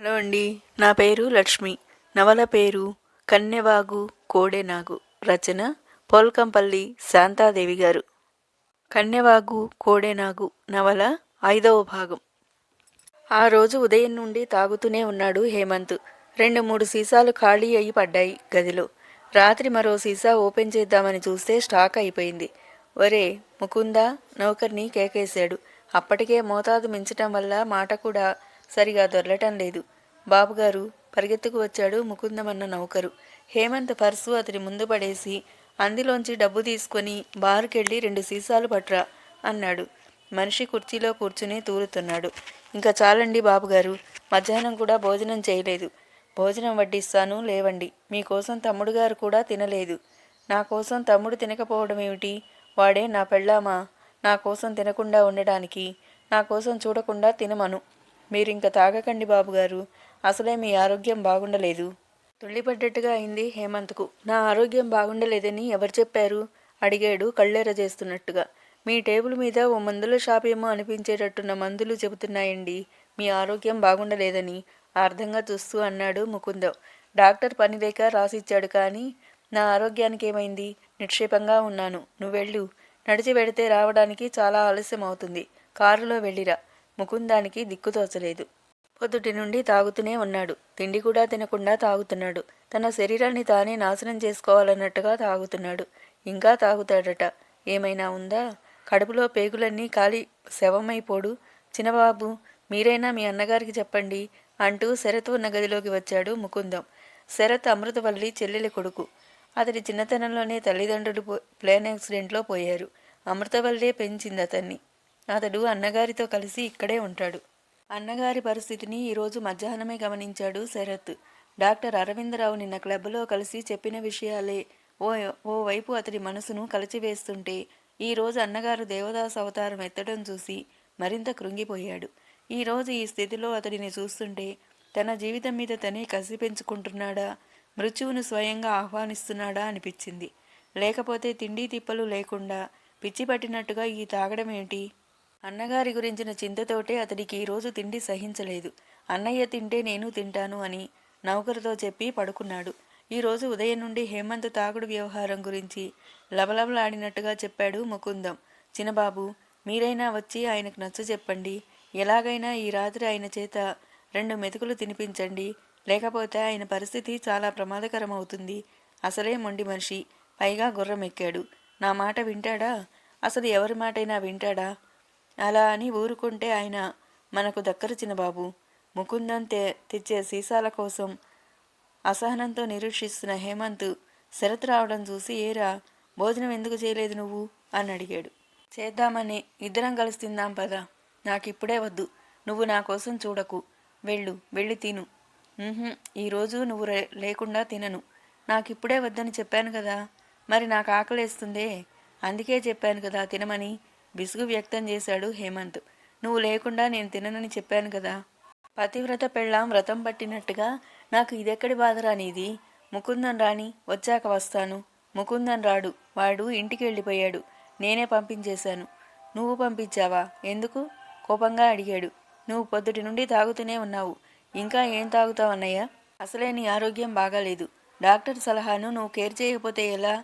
Hello అండి. నా పేరు లక్ష్మి. నవల పేరు కన్నెవాగు కోడెనాగు. రచన పోల్కంపల్లి శాంతాదేవి గారు. కన్నెవాగు కోడెనాగు నవల ఐదవ భాగం. ఆ రోజు ఉదయం నుండి తాగుతూనే ఉన్నాడు హేమంత్. రెండు మూడు సీసాలు ఖాళీ అయి పడ్డాయి గదిలో. రాత్రి మరో సీసా ఓపెన్ చేద్దామని చూస్తే స్టాక్ అయిపోయింది. ఒరే ముకుందా నౌకర్ని కేకేశాడు. అప్పటికే మోతాదు మించటం వల్ల మాట కూడా సరిగా దొరలటం లేదు. బాబుగారు పరిగెత్తుకు వచ్చాడు ముకుందమన్న నౌకరు. హేమంత్ పర్సు అతని ముందు పడేసి అందులోంచి డబ్బు తీసుకొని బారుకెళ్ళి రెండు సీసాలు పట్రా అన్నాడు. మనిషి కుర్చీలో కూర్చుని తూలుతున్నాడు ఇంకా చాలండి బాబుగారు మధ్యాహ్నం కూడా భోజనం చేయలేదు. భోజనం వడ్డిస్తాను లేవండి. మీకోసం తమ్ముడు గారు కూడా తినలేదు. నా కోసం తమ్ముడు తినకపోవడం ఏమిటి? వాడే నా పెళ్ళామా? నా కోసం తినకుండా ఉండడానికి నా కోసం చూడకుండా తినమను. మీరు ఇంకా తాగకండి బాబుగారు. అసలే మీ ఆరోగ్యం బాగుండలేదు. తుళ్ళిపడ్డట్టుగా అయింది హేమంత్కు. నా ఆరోగ్యం బాగుండలేదని ఎవరు చెప్పారు? అడిగాడు కళ్ళెర చేస్తున్నట్టుగా. మీ టేబుల్ మీద ఓ మందుల షాప్ ఏమో అనిపించేటట్టున్న మందులు చెబుతున్నాయండి. మీ ఆరోగ్యం బాగుండలేదని అర్థంగా చూస్తూ అన్నాడు ముకుందం. డాక్టర్ పని లేక రాసిచ్చాడు కానీ నా ఆరోగ్యానికి ఏమైంది? నిక్షేపంగా ఉన్నాను. నువ్వెళ్ళు. నడిచి వెడితే రావడానికి చాలా ఆలస్యం అవుతుంది కారులో వెళ్ళిరా. ముకుందానికి దిక్కుతోచలేదు పొద్దుటి నుండి తాగుతూనే ఉన్నాడు. తిండి కూడా తినకుండా తాగుతున్నాడు. తన శరీరాన్ని తానే నాశనం చేసుకోవాలన్నట్టుగా తాగుతున్నాడు. ఇంకా తాగుతాడట. ఏమైనా ఉందా? కడుపులో పేగులన్నీ కాలి శవమైపోడు. చిన్నబాబు మీరైనా మీ అన్నగారికి చెప్పండి అంటూ శరత్ ఉన్న గదిలోకి వచ్చాడు ముకుందం. శరత్ అమృతవల్లి చెల్లెలి కొడుకు. అతడి చిన్నతనంలోనే తల్లిదండ్రులు పో- ప్లేన్ యాక్సిడెంట్లో పోయారు. అమృతవల్లే పెంచింది అతన్ని. అతడు అన్నగారితో కలిసి ఇక్కడే ఉంటాడు. అన్నగారి పరిస్థితిని ఈరోజు మధ్యాహ్నమే గమనించాడు శరత్. డాక్టర్ అరవిందరావు నిన్న క్లబ్లో కలిసి చెప్పిన విషయాలే. ఓ ఓ వైపు అతడి మనసును కలిచివేస్తుంటే ఈరోజు అన్నగారు దేవదాస్ అవతారం ఎత్తడం చూసి మరింత కృంగిపోయాడు. ఈరోజు ఈ స్థితిలో అతడిని చూస్తుంటే తన జీవితం మీద తనే కసి పెంచుకుంటున్నాడా? మృత్యువును స్వయంగా ఆహ్వానిస్తున్నాడా అనిపించింది. లేకపోతే తిండి తిప్పలు లేకుండా పిచ్చి పట్టినట్టుగా ఈ తాగడం ఏంటి అన్నగారి గురించిన చింతతోటే అతడికి ఈరోజు తిండి సహించలేదు. అన్నయ్య తింటే నేను తింటాను అని నౌకరుతో చెప్పి పడుకున్నాడు. ఈరోజు ఉదయం నుండి హేమంత్ తాగుడు వ్యవహారం గురించి లబలబలాడినట్టుగా చెప్పాడు ముకుందం. చిన్నబాబు మీరైనా వచ్చి ఆయనకు నచ్చ చెప్పండి. ఎలాగైనా ఈ రాత్రి ఆయన చేత రెండు మెతుకులు తినిపించండి. లేకపోతే ఆయన పరిస్థితి చాలా ప్రమాదకరం అవుతుంది అసలే మొండి మనిషి. పైగా గుర్రం ఎక్కాడు నా మాట వింటాడా? అసలు ఎవరి మాటైనా వింటాడా? అలా అని ఊరుకుంటే ఆయన మనకు దక్కరు చిన్నబాబు ముకుందం తె తెచ్చే సీసాల కోసం అసహనంతో నిరీక్షిస్తున్న హేమంత్ శరత్ రావడం చూసి ఏరా భోజనం ఎందుకు చేయలేదు నువ్వు? అని అడిగాడు. చేద్దామని ఇద్దరం కలిసి తిందాం పదా. నాకిప్పుడే వద్దు. నువ్వు నా కోసం చూడకు. వెళ్ళు వెళ్ళి తిను. ఈరోజు నువ్వు లేకుండా తినను. నాకిప్పుడే వద్దని చెప్పాను కదా. మరి నాకు ఆకలేస్తుందే. అందుకే చెప్పాను కదా తినమని. విసుగు వ్యక్తం చేశాడు హేమంత్. నువ్వు లేకుండా నేను తిననని చెప్పాను కదా. పతివ్రత పెళ్ళాం వ్రతం పట్టినట్టుగా నాకు ఇదెక్కడి బాధరా నీది? ముకుందన్ రాని వచ్చాక వస్తాను. ముకుందన్ రాడు వాడు ఇంటికి వెళ్ళిపోయాడు. నేనే పంపించేశాను. నువ్వు పంపించావా? ఎందుకు? కోపంగా అడిగాడు. నువ్వు పొద్దుటి నుండి తాగుతూనే ఉన్నావు. ఇంకా ఏం తాగుతావు అన్నయ్య? అసలే నీ ఆరోగ్యం బాగాలేదు. డాక్టర్ సలహాను నువ్వు కేర్ చేయకపోతే ఎలా?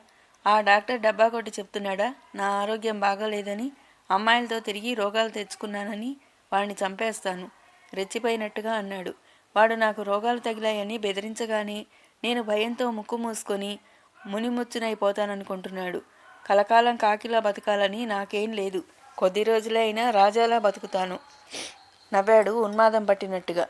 ఆ డాక్టర్ డబ్బా కొట్టి చెప్తున్నాడా? నా ఆరోగ్యం బాగాలేదని అమ్మాయిలతో తిరిగి రోగాలు తెచ్చుకున్నానని వాడిని చంపేస్తాను. రెచ్చిపోయినట్టుగా అన్నాడు. వాడు నాకు రోగాలు తగిలాయని బెదిరించగానే నేను భయంతో ముక్కు మూసుకొని మునిముచ్చునైపోతాననుకుంటున్నాడు. కలకాలం కాకిలా బతకాలని నాకేం లేదు. కొద్ది రోజులే అయినా రాజాలా బతుకుతాను. నవ్వాడు ఉన్మాదం పట్టినట్టుగా.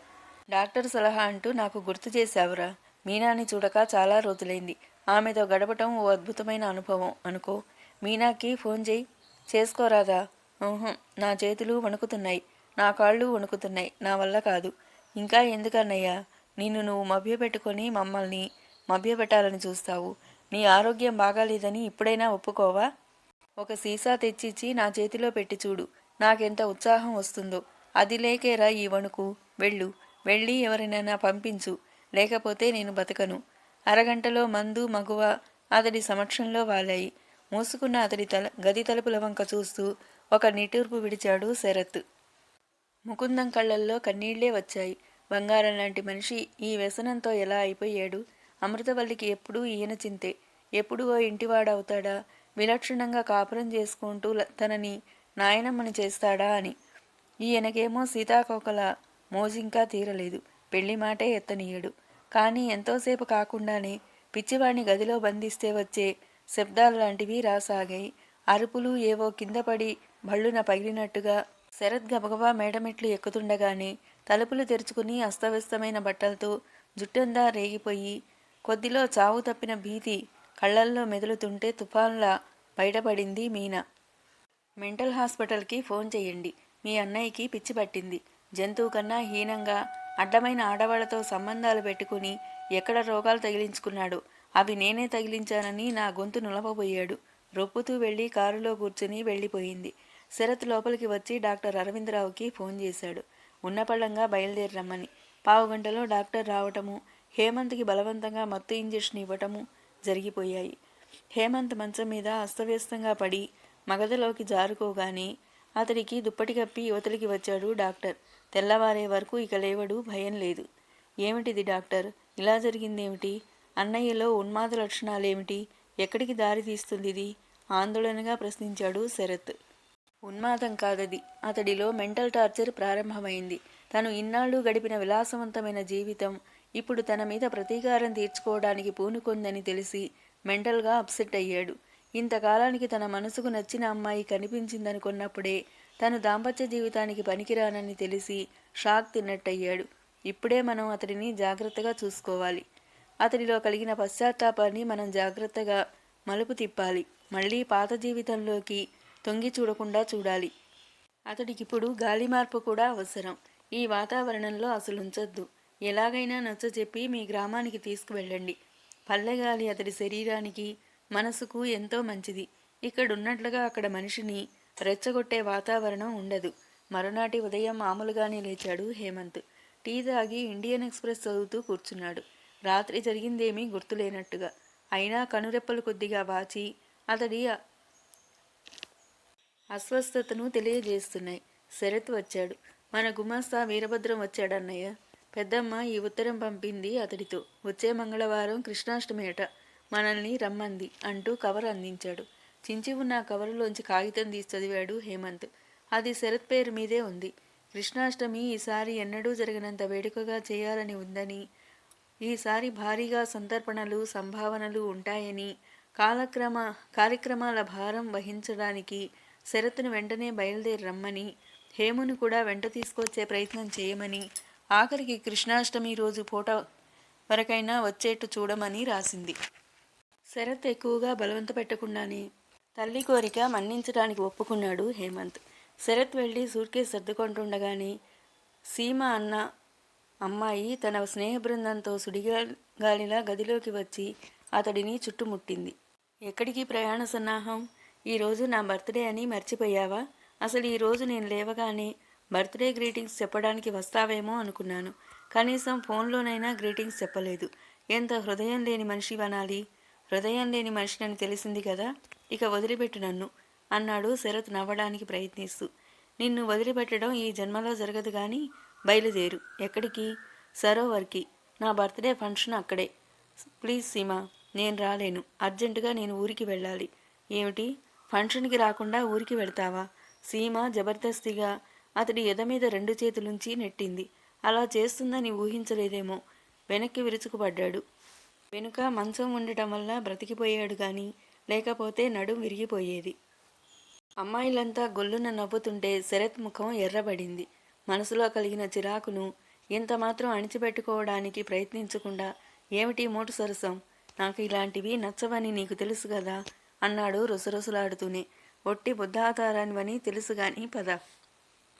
డాక్టర్ సలహా అంటూ నాకు గుర్తు చేశావురా. మీనాని చూడక చాలా రోజులైంది. ఆమెతో గడపటం ఓ అద్భుతమైన అనుభవం అనుకో. మీనాకి ఫోన్ చేయి. చేసుకోరాదా? నా చేతులు వణుకుతున్నాయి. నా కాళ్ళు వణుకుతున్నాయి. నా వల్ల కాదు. ఇంకా ఎందుకన్నయ్యా? నిన్ను నువ్వు మభ్యపెట్టుకొని మమ్మల్ని మభ్యపెట్టాలని చూస్తావు. నీ ఆరోగ్యం బాగాలేదని ఇప్పుడైనా ఒప్పుకోవా? ఒక సీసా తెచ్చిచ్చి నా చేతిలో పెట్టి చూడు. నాకెంత ఉత్సాహం వస్తుందో. అది లేకేరా ఈ వణుకు? వెళ్ళు. వెళ్ళి ఎవరినైనా పంపించు. లేకపోతే నేను బతకను. అరగంటలో మందు మగువ అతడి సమక్షంలో వాలాయి. మూసుకున్న అతడి తల గది తలుపుల వంక చూస్తూ ఒక నిటూర్పు విడిచాడు శరత్. ముకుందం కళ్ళల్లో కన్నీళ్ళే వచ్చాయి. బంగారం లాంటి మనిషి ఈ వ్యసనంతో ఎలా అయిపోయాడు? అమృతవల్లికి ఎప్పుడూ ఈయన చింతే. ఎప్పుడు ఓ ఇంటివాడవుతాడా? విలక్షణంగా కాపురం చేసుకుంటూ తనని నాయనమ్మని చేస్తాడా అని. ఈయనకేమో సీతాకోకల మోజింకా తీరలేదు. పెళ్ళి మాటే ఎత్తనీయడు. కానీ ఎంతోసేపు కాకుండానే పిచ్చివాణ్ణి గదిలో బంధిస్తే వచ్చే శబ్దాలు లాంటివి రాసాగాయి. అరుపులు ఏవో కిందపడి భళ్ళున పగిలినట్టుగా శరత్ గబగబా మేడమెట్లు ఎక్కుతుండగానే తలుపులు తెరుచుకుని అస్తవ్యస్తమైన బట్టలతో జుట్టందా రేగిపోయి కొద్దిలో చావు తప్పిన భీతి కళ్ళల్లో మెదులుతుంటే తుఫాన్లా బయటపడింది మీనా. మెంటల్ హాస్పిటల్కి ఫోన్ చేయండి. మీ అన్నయ్యకి పిచ్చి పట్టింది. జంతువు కన్నా హీనంగా అడ్డమైన ఆడవాళ్ళతో సంబంధాలు పెట్టుకుని ఎక్కడ రోగాలు తగిలించుకున్నాడు? అవి నేనే తగిలించానని నా గొంతు నులవబోయాడు. రొప్పుతూ వెళ్ళి కారులో కూర్చుని వెళ్ళిపోయింది. శరత్ లోపలికి వచ్చి డాక్టర్ అరవిందరావుకి ఫోన్ చేశాడు. ఉన్నపళ్ళంగా బయలుదేరి రమ్మని పావు గంటలో డాక్టర్ రావటము హేమంత్కి బలవంతంగా మత్తు ఇంజెక్షన్ ఇవ్వటము జరిగిపోయాయి. హేమంత్ మంచం మీద అస్తవ్యస్తంగా పడి మగధలోకి జారుకోగానే అతడికి దుప్పటి కప్పి యువతలికి వచ్చాడు డాక్టర్. తెల్లవారే వరకు ఇక లేవడు భయం లేదు. ఏమిటిది డాక్టర్? ఇలా జరిగిందేమిటి? అన్నయ్యలో ఉన్మాద లక్షణాలేమిటి? ఎక్కడికి దారి తీస్తుంది ఇది? ఆందోళనగా ప్రశ్నించాడు శరత్. ఉన్మాదం కాదది. అతడిలో మెంటల్ టార్చర్ ప్రారంభమైంది. తను ఇన్నాళ్ళు గడిపిన విలాసవంతమైన జీవితం ఇప్పుడు తన మీద ప్రతీకారం తీర్చుకోవడానికి పూనుకొందని తెలిసి మెంటల్గా అప్సెట్ అయ్యాడు. ఇంతకాలానికి తన మనసుకు నచ్చిన అమ్మాయి కనిపించిందనుకున్నప్పుడే తను దాంపత్య జీవితానికి పనికిరానని తెలిసి షాక్ తిన్నట్టయ్యాడు. ఇప్పుడే మనం అతడిని జాగ్రత్తగా చూసుకోవాలి. అతడిలో కలిగిన పశ్చాత్తాపాన్ని మనం జాగ్రత్తగా మలుపు తిప్పాలి. మళ్ళీ పాత జీవితంలోకి తొంగి చూడకుండా చూడాలి. అతడికిప్పుడు గాలి మార్పు కూడా అవసరం. ఈ వాతావరణంలో అసలు ఉంచొద్దు. ఎలాగైనా నచ్చజెప్పి మీ గ్రామానికి తీసుకువెళ్ళండి. పల్లెగాలి అతడి శరీరానికి మనసుకు ఎంతో మంచిది. ఇక్కడున్నట్లుగా అక్కడ మనిషిని రెచ్చగొట్టే వాతావరణం ఉండదు. మరునాటి ఉదయం మామూలుగానే లేచాడు హేమంత్. టీ తాగి ఇండియన్ ఎక్స్ప్రెస్ చదువుతూ కూర్చున్నాడు. రాత్రి జరిగిందేమీ గుర్తులేనట్టుగా. అయినా కనురెప్పలు కొద్దిగా వాచి అతడి అస్వస్థతను తెలియజేస్తున్నాయి. శరత్ వచ్చాడు. మన గుమాస్తా వీరభద్రం వచ్చాడన్నయ్య. పెద్దమ్మ ఈ ఉత్తరం పంపింది అతడితో. వచ్చే మంగళవారం కృష్ణాష్టమి అట మనల్ని రమ్మంది అంటూ కవర్ అందించాడు. చించి ఉన్న కవరులోంచి కాగితం తీసి చదివాడు హేమంత్. అది శరత్ పేరు మీదే ఉంది. కృష్ణాష్టమి ఈసారి ఎన్నడూ జరగనంత వేడుకగా చేయాలని ఉందని ఈసారి భారీగా సంతర్పణలు సంభావనలు ఉంటాయని కాలక్రమ కార్యక్రమాల భారం వహించడానికి శరత్ను వెంటనే బయలుదేరి రమ్మని హేమును కూడా వెంట తీసుకొచ్చే ప్రయత్నం చేయమని ఆఖరికి కృష్ణాష్టమి రోజు పూట వరకైనా వచ్చేట్టు చూడమని రాసింది. శరత్ ఎక్కువగా బలవంత పెట్టకుండానే తల్లి కోరిక మన్నించడానికి ఒప్పుకున్నాడు హేమంత్. శరత్ వెళ్ళి సూట్కేస్ సర్దుకుంటుండగానే సీమ అన్న అమ్మాయి తన స్నేహ బృందంతో సుడిగాలిలా గదిలోకి వచ్చి అతడిని చుట్టుముట్టింది. ఎక్కడికి ప్రయాణ సన్నాహం? ఈరోజు నా బర్త్డే అని మర్చిపోయావా? అసలు ఈరోజు నేను లేవగానే బర్త్డే గ్రీటింగ్స్ చెప్పడానికి వస్తావేమో అనుకున్నాను. కనీసం ఫోన్లోనైనా గ్రీటింగ్స్ చెప్పలేదు. ఎంత హృదయం లేని మనిషి అనాలి? హృదయం లేని మనిషినని తెలిసింది కదా? ఇక వదిలిపెట్టు నన్ను అన్నాడు శరత్ నవ్వడానికి ప్రయత్నిస్తూ. నిన్ను వదిలిపెట్టడం ఈ జన్మలో జరగదు కానీ బయలుదేరు. ఎక్కడికి? సరోవర్కి. నా బర్త్డే ఫంక్షన్ అక్కడే. ప్లీజ్ సీమా నేను రాలేను. అర్జెంటుగా నేను ఊరికి వెళ్ళాలి. ఏమిటి? ఫంక్షన్కి రాకుండా ఊరికి వెళ్తావా? సీమ జబర్దస్తిగా అతడి ఎద మీద రెండు చేతులుంచి నెట్టింది. అలా చేస్తుందని ఊహించలేదేమో. వెనక్కి విరుచుకుపడ్డాడు. వెనుక మంచం ఉండటం వల్ల బ్రతికిపోయాడు కానీ లేకపోతే నడుం విరిగిపోయేది. అమ్మాయిలంతా గొల్లున నవ్వుతుంటే శరత్ ముఖం ఎర్రబడింది. మనసులో కలిగిన చిరాకును ఇంతమాత్రం అణిచిపెట్టుకోవడానికి ప్రయత్నించకుండా ఏమిటి మోటు సరసం? నాకు ఇలాంటివి నచ్చవని నీకు తెలుసు కదా? అన్నాడు రుసరుసలాడుతూనే. ఒట్టి బుద్ధాతారానివని తెలుసు గాని పద.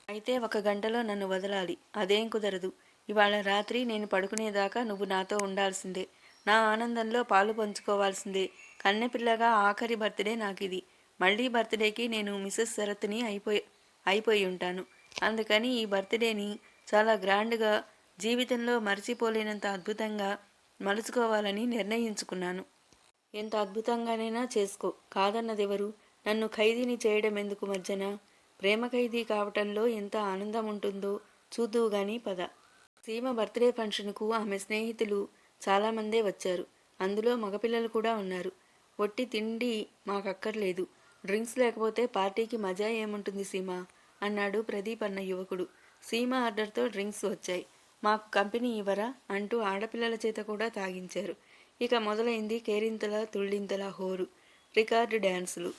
అయితే ఒక గంటలో నన్ను వదలాలి. అదేం కుదరదు. ఇవాళ రాత్రి నేను పడుకునేదాకా నువ్వు నాతో ఉండాల్సిందే. నా ఆనందంలో పాలు పంచుకోవాల్సిందే. కన్నెపిల్లగా ఆఖరి బర్త్డే నాకిది. మళ్ళీ బర్త్డేకి నేను మిసెస్ శరత్ని అయిపోయి అయిపోయి ఉంటాను. అందుకని ఈ బర్త్డేని చాలా గ్రాండ్గా జీవితంలో మర్చిపోలేనంత అద్భుతంగా మలుచుకోవాలని నిర్ణయించుకున్నాను. ఎంత అద్భుతంగానైనా చేసుకో. కాదన్నదెవరు? నన్ను ఖైదీని చేయడం ఎందుకు మధ్యన ప్రేమ ఖైదీ కావటంలో ఎంత ఆనందం ఉంటుందో చూద్దువు గాని పద. సీమ బర్త్డే ఫంక్షన్కు ఆమె స్నేహితులు చాలామందే వచ్చారు. అందులో మగపిల్లలు కూడా ఉన్నారు. ఒట్టి తిండి మాకక్కర్లేదు. డ్రింక్స్ లేకపోతే పార్టీకి మజా ఏముంటుంది సీమ? అన్నాడు ప్రదీప్ అన్న యువకుడు. సీమ ఆర్డర్తో డ్రింక్స్ వచ్చాయి. మాకు కంపెనీ ఇవ్వరా? అంటూ ఆడపిల్లల చేత కూడా తాగించారు. ఇక మొదలైంది కేరింతల తుళ్ళింతల హోరు. రికార్డు డ్యాన్సులు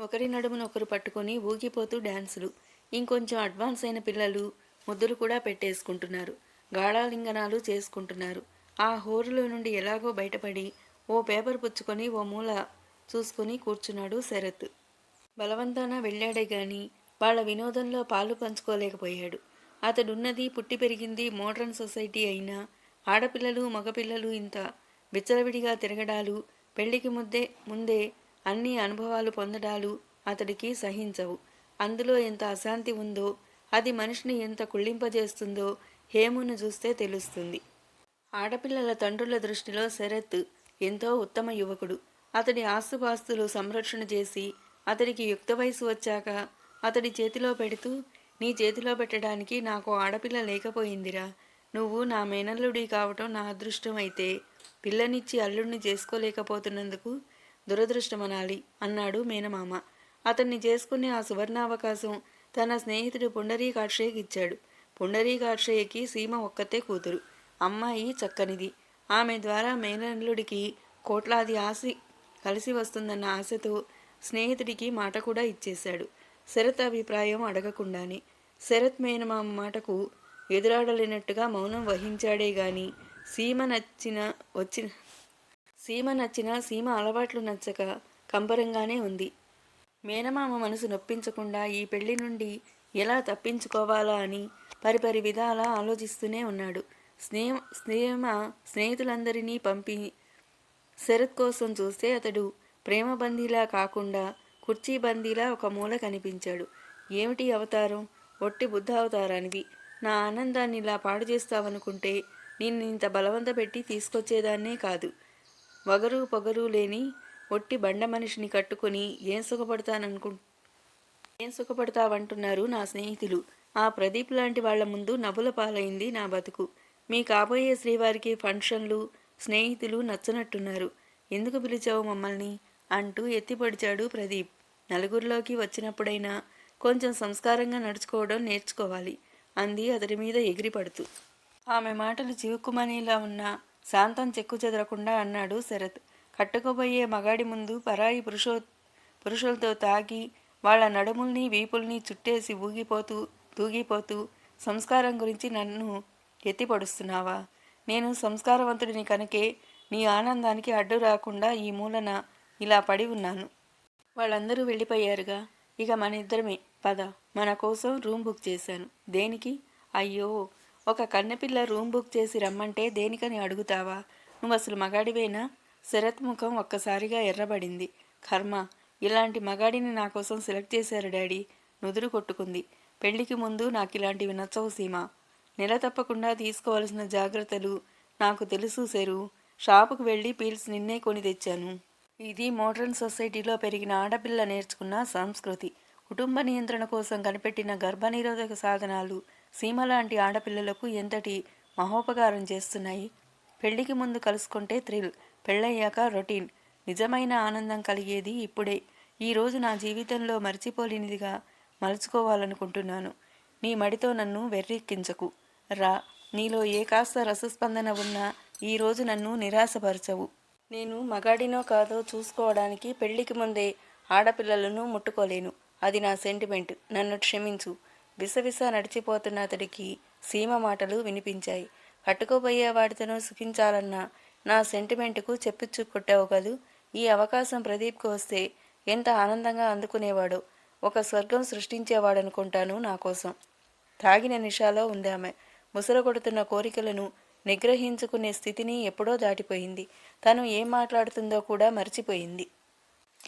ఒకరి నడుమును ఒకరు పట్టుకొని ఊగిపోతూ డ్యాన్సులు ఇంకొంచెం అడ్వాన్స్ అయిన పిల్లలు ముద్దులు కూడా పెట్టేసుకుంటున్నారు. గాఢాలింగనాలు చేసుకుంటున్నారు. ఆ హోరులో నుండి ఎలాగో బయటపడి ఓ పేపర్ పుచ్చుకొని ఓ మూల చూసుకొని కూర్చున్నాడు శరత్. బలవంతాన వెళ్ళాడే గాని వాళ్ళ వినోదంలో పాలు పంచుకోలేకపోయాడు. అతడున్నది పుట్టి పెరిగింది మోడ్రన్ సొసైటీ అయినా ఆడపిల్లలు మగపిల్లలు ఇంత విచ్చలవిడిగా తిరగడాలు పెళ్ళికి ముద్దే ముందే అన్ని అనుభవాలు పొందడాలు అతడికి సహించవు. అందులో ఎంత అశాంతి ఉందో అది మనిషిని ఎంత కుళ్ళింపజేస్తుందో హేమును చూస్తే తెలుస్తుంది. ఆడపిల్లల తండ్రుల దృష్టిలో శరత్ ఎంతో ఉత్తమ యువకుడు. అతడి ఆస్తుపాస్తులు సంరక్షణ చేసి అతడికి యుక్త వయసు వచ్చాక అతడి చేతిలో పెడుతూ నీ చేతిలో పెట్టడానికి నాకు ఆడపిల్ల లేకపోయిందిరా. నువ్వు నా మేనల్లుడి కావటం నా అదృష్టం అయితే పిల్లనిచ్చి అల్లుడిని చేసుకోలేకపోతున్నందుకు దురదృష్టమనాలి అన్నాడు మేనమామ. అతన్ని చేసుకునే ఆ సువర్ణావకాశం తన స్నేహితుడు పుండరీకాక్షయ్యకి ఇచ్చాడు పుండరీకాక్షయ్యకి సీమ ఒక్కతే కూతురు. అమ్మాయి చక్కనిది. ఆమె ద్వారా మేనల్లుడికి కోట్లాది ఆశ కలిసి వస్తుందన్న ఆశతో స్నేహితుడికి మాట కూడా ఇచ్చేశాడు. శరత్ అభిప్రాయం అడగకుండానే శరత్ మేనమామ మాటకు ఎదురాడలేనట్టుగా మౌనం వహించాడే గాని సీమ నచ్చిన వచ్చిన సీమ నచ్చిన సీమ అలవాట్లు నచ్చక కంపరంగానే ఉంది. మేనమామ మనసు నొప్పించకుండా ఈ పెళ్ళి నుండి ఎలా తప్పించుకోవాలా అని పరిపరి విధాలా ఆలోచిస్తూనే ఉన్నాడు. స్నేహ స్నేహ స్నేహితులందరినీ పంపి శరత్ కోసం చూస్తే అతడు ప్రేమబందీలా కాకుండా కుర్చీ బందీలా ఒక మూల కనిపించాడు. ఏమిటి అవతారం? ఒట్టి బుద్ధ అవతారానివి నా ఆనందాన్ని ఇలా పాడు చేస్తావనుకుంటే నిన్ను ఇంత బలవంత పెట్టి తీసుకొచ్చేదాన్నే కాదు. వగరు పొగరు లేని ఒట్టి బండ మనిషిని కట్టుకొని ఏం సుఖపడతాననుకు ఏం సుఖపడతావంటున్నారు నా స్నేహితులు. ఆ ప్రదీప్ లాంటి వాళ్ళ ముందు నవ్వుల పాలైంది నా బతుకు. మీ కాబోయే శ్రీవారికి ఫంక్షన్లు స్నేహితులు నచ్చనట్టున్నారు. ఎందుకు పిలిచావు మమ్మల్ని? అంటూ ఎత్తిపడిచాడు ప్రదీప్. నలుగురిలోకి వచ్చినప్పుడైనా కొంచెం సంస్కారంగా నడుచుకోవడం నేర్చుకోవాలి. అంది అతడి మీద ఎగిరిపడుతూ. ఆమె మాటలు చివుక్కుమనేలా ఉన్న శాంతం చెక్కు చెదరకుండా అన్నాడు శరత్. కట్టుకోబోయే మగాడి ముందు పరాయి పురుషో పురుషులతో తాగి వాళ్ళ నడుముల్ని వీపుల్ని చుట్టేసి ఊగిపోతూ తూగిపోతూ సంస్కారం గురించి నన్ను ఎత్తిపడుస్తున్నావా? నేను సంస్కారవంతుడిని కనుకే నీ ఆనందానికి అడ్డు రాకుండా ఈ మూలన ఇలా పడి ఉన్నాను. వాళ్ళందరూ వెళ్ళిపోయారుగా. ఇక మన ఇద్దరమే పద మన కోసం రూమ్ బుక్ చేశాను. దేనికి? అయ్యో ఒక కన్నెపిల్ల రూమ్ బుక్ చేసి రమ్మంటే దేనికని అడుగుతావా? నువ్వు అసలు మగాడివేనా? శరత్ ముఖం ఒక్కసారిగా ఎర్రబడింది. కర్మ ఇలాంటి మగాడిని నా కోసం సెలెక్ట్ చేశారు డాడీ. నుదురు కొట్టుకుంది. పెళ్ళికి ముందు నాకు ఇలాంటివి నచ్చవు సీమ. నెల తప్పకుండా తీసుకోవాల్సిన జాగ్రత్తలు నాకు తెలుసు సెరు షాపుకు వెళ్ళి పీల్స్ నిన్నే కొని తెచ్చాను. ఇది మోడ్రన్ సొసైటీలో పెరిగిన ఆడపిల్ల నేర్చుకున్న సంస్కృతి. కుటుంబ నియంత్రణ కోసం కనిపెట్టిన గర్భనిరోధక సాధనాలు సీమ లాంటి ఆడపిల్లలకు ఎంతటి మహోపకారం చేస్తున్నాయి? పెళ్ళికి ముందు కలుసుకుంటే థ్రిల్ పెళ్ళయ్యాక రొటీన్. నిజమైన ఆనందం కలిగేది ఇప్పుడే. ఈరోజు నా జీవితంలో మర్చిపోలేనిదిగా మలుచుకోవాలనుకుంటున్నాను. నీ మడితో నన్ను వెర్రెక్కించకు. రా. నీలో ఏ కాస్త రసస్పందన ఉన్నా ఈరోజు నన్ను నిరాశపరచవు. నేను మగాడినో కాదో చూసుకోవడానికి పెళ్ళికి ముందే ఆడపిల్లలను ముట్టుకోలేను. అది నా సెంటిమెంట్. నన్ను క్షమించు. విసవిస నడిచిపోతున్న అతడికి సీమ మాటలు వినిపించాయి. కట్టుకోబోయే వాడితోనూ సుఖించాలన్న నా సెంటిమెంట్కు చెప్పిచ్చు కొట్టావు కదూ? ఈ అవకాశం ప్రదీప్కు వస్తే ఎంత ఆనందంగా అందుకునేవాడో. ఒక స్వర్గం సృష్టించేవాడనుకుంటాను నా కోసం. తాగిన నిషాలో ఉంది ఆమె. ముసర కొడుతున్న కోరికలను నిగ్రహించుకునే స్థితిని ఎప్పుడో దాటిపోయింది. తను ఏం మాట్లాడుతుందో కూడా మర్చిపోయింది.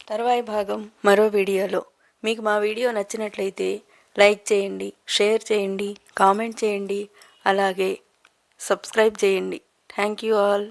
తర్వాయి భాగం మరో వీడియోలో. మీకు మా వీడియో నచ్చినట్లయితే లైక్ చేయండి షేర్ చేయండి కామెంట్ చేయండి అలాగే సబ్స్క్రైబ్ చేయండి. Thank you all.